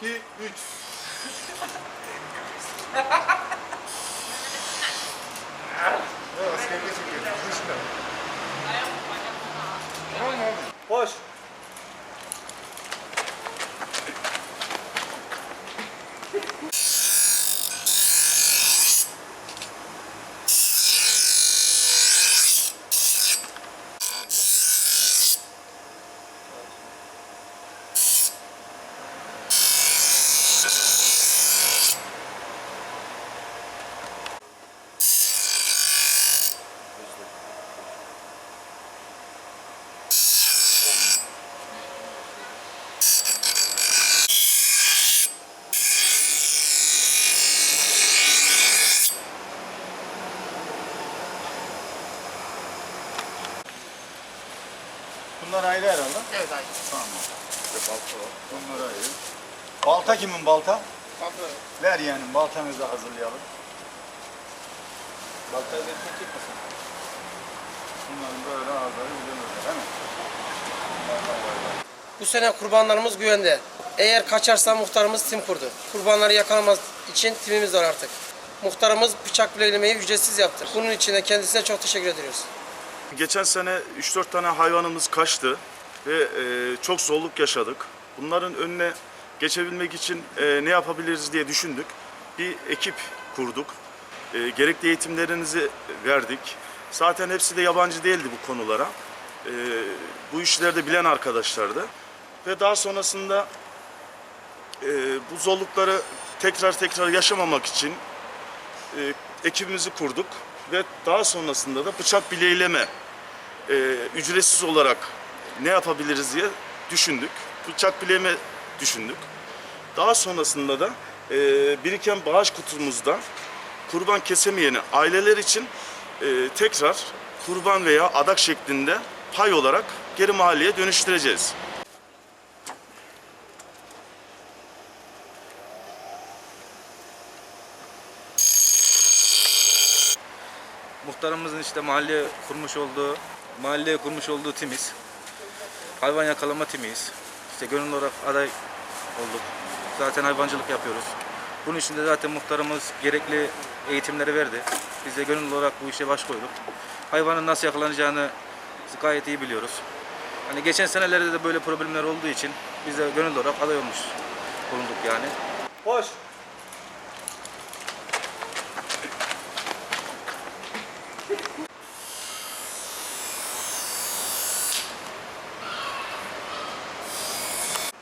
2, 3. Bunlar ayrı herhalde. Evet aynı. Tamam. İşte balta var. Bunlar ayrı. Balta kimin balta? Balta. Ver yani baltamızı hazırlayalım. Baltayı ben tek yapmasın. Bunların böyle ağızları güzel değil mi? Bu sene kurbanlarımız güvende. Eğer kaçarsa muhtarımız tim kurdu. Kurbanları yakalamaz için timimiz var artık. Muhtarımız bıçak bileklemeyi ücretsiz yaptı. Bunun için de kendisine çok teşekkür ediyoruz. Geçen sene 3-4 tane hayvanımız kaçtı ve e, çok zorluk yaşadık. Bunların önüne geçebilmek için e, ne yapabiliriz diye düşündük. Bir ekip kurduk. E, gerekli eğitimlerinizi verdik. Zaten hepsi de yabancı değildi bu konulara. E, bu işlerde bilen arkadaşlardı. Ve daha sonrasında e, bu zorlukları tekrar tekrar yaşamamak için e, ekibimizi kurduk ve daha sonrasında da bıçak bileğleme e, ücretsiz olarak ne yapabiliriz diye düşündük. Bıçak bileğime düşündük. Daha sonrasında da e, biriken bağış kutumuzda kurban kesemeyen aileler için e, tekrar kurban veya adak şeklinde pay olarak geri mahalleye dönüştüreceğiz. Muhtarımızın işte mahalle kurmuş olduğu, mahalleye kurmuş olduğu timiz. Hayvan yakalama timiyiz. İşte gönüllü olarak aday olduk. Zaten hayvancılık yapıyoruz. Bunun için de zaten muhtarımız gerekli eğitimleri verdi. Biz de gönüllü olarak bu işe baş koyduk. Hayvanın nasıl yakalanacağını gayet iyi biliyoruz. Hani geçen senelerde de böyle problemler olduğu için biz de gönüllü olarak aday olmuş bulunduk yani. Hoş.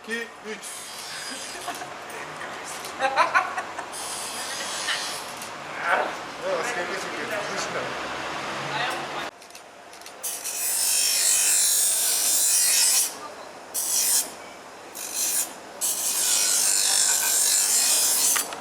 2, 3.